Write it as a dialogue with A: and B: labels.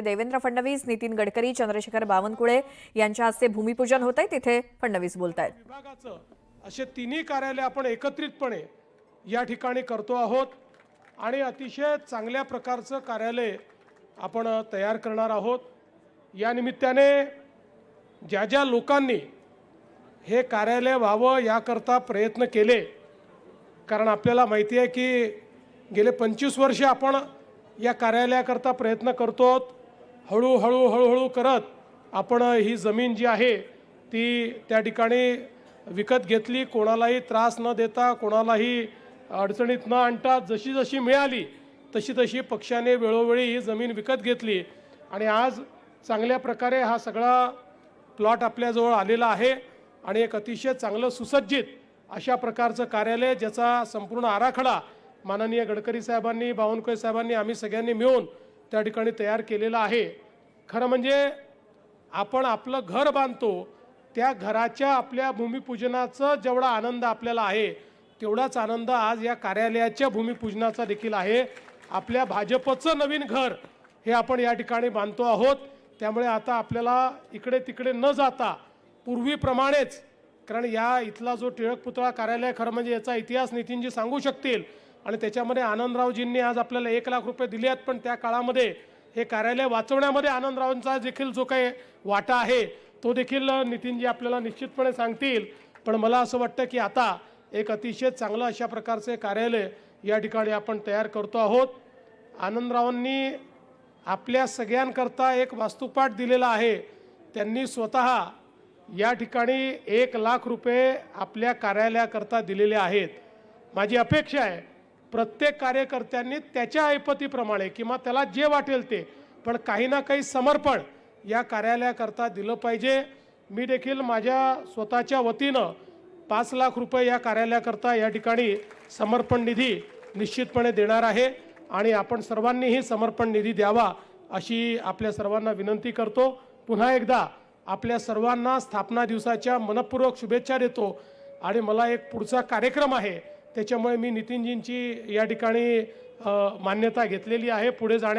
A: देवेंद्र फडणवीस नितीन गडकरी चंद्रशेखर बावनकुळे यांच्या हस्ते भूमिपूजन होत आहे तिथे फडणवीस बोलत आहेत
B: विभागाचं असे तिन्ही कार्यालय आपण एकत्रितपणे या ठिकाणी करतो आहोत आणि अतिशय चांगल्या प्रकारचं कार्यालय आपण तयार करणार आहोत. या निमित्ताने ज्या ज्या लोकांनी हे कार्यालय व्हावं याकरता प्रयत्न केले कारण आपल्याला माहिती आहे की गेले पंचवीस वर्षे आपण या कार्यालयाकरता प्रयत्न करतो आहोत हळूहळू हळूहळू करत आपण ही जमीन जी आहे ती त्या ठिकाणी विकत घेतली. कोणालाही त्रास न देता कोणालाही अडचणीत न आणता जशी जशी मिळाली तशी तशी पक्षाने वेळोवेळी ही जमीन विकत घेतली. आणि आज चांगल्या प्रकारे हा सगळा प्लॉट आपल्याजवळ आलेला आहे आणि एक अतिशय चांगलं सुसज्जित अशा प्रकारचं कार्यालय ज्याचा संपूर्ण आराखडा माननीय गडकरी साहेबांनी बावनकुळे साहेबांनी आम्ही सगळ्यांनी मिळून त्या ठिकाणी तयार केलेलं आहे. खरं म्हणजे आपण आपलं घर बांधतो त्या घराच्या आपल्या भूमिपूजनाचं जेवढा आनंद आपल्याला आहे तेवढाच आनंद आज या कार्यालयाच्या भूमिपूजनाचा देखील आहे. आपल्या भाजपचं नवीन घर हे आपण या ठिकाणी बांधतो आहोत. त्यामुळे आता आपल्याला इकडे तिकडे न जाता पूर्वीप्रमाणेच कारण या इथला जो टिळक पुतळा कार्यालय खरं म्हणजे याचा इतिहास नितीनजी सांगू शकतील आणि त्याच्यामध्ये आनंदरावजींनी आज आपल्याला एक लाख रुपये दिले आहेत पण त्या काळामध्ये हे कार्यालय वाचवण्यामध्ये आनंदरावांचा देखील जो काही वाटा आहे तो देखील नितीनजी आपल्याला निश्चितपणे सांगतील. पण मला असं वाटतं की आता एक अतिशय चांगलं अशा प्रकारचे कार्यालय या ठिकाणी आपण तयार करतो आहोत. आनंदरावांनी आपल्या सगळ्यांकरता एक वास्तुपाठ दिलेला आहे. त्यांनी स्वतः या ठिकाणी एक लाख रुपये आपल्या कार्यालयाकरता दिलेले आहेत. माझी अपेक्षा आहे प्रत्येक कार्यकर्त्यांनी त्याच्या ऐपतीप्रमाणे किंवा त्याला जे वाटेल ते पण काही ना काही समर्पण या कार्यालयाकरता दिलं पाहिजे. मी देखील माझ्या स्वतःच्या वतीनं पाच लाख रुपये या कार्यालयाकरता या ठिकाणी समर्पण निधी निश्चितपणे देणार आहे आणि आपण सर्वांनीही समर्पण निधी द्यावा अशी आपल्या सर्वांना विनंती करतो. पुन्हा एकदा आपल्या सर्वांना स्थापना दिवसाच्या मनपूर्वक शुभेच्छा देतो आणि मला एक पुढचा कार्यक्रम आहे. त्याच्यामुळे मी नितीनजींची या ठिकाणी मान्यता घेतलेली आहे. पुढे जाण्या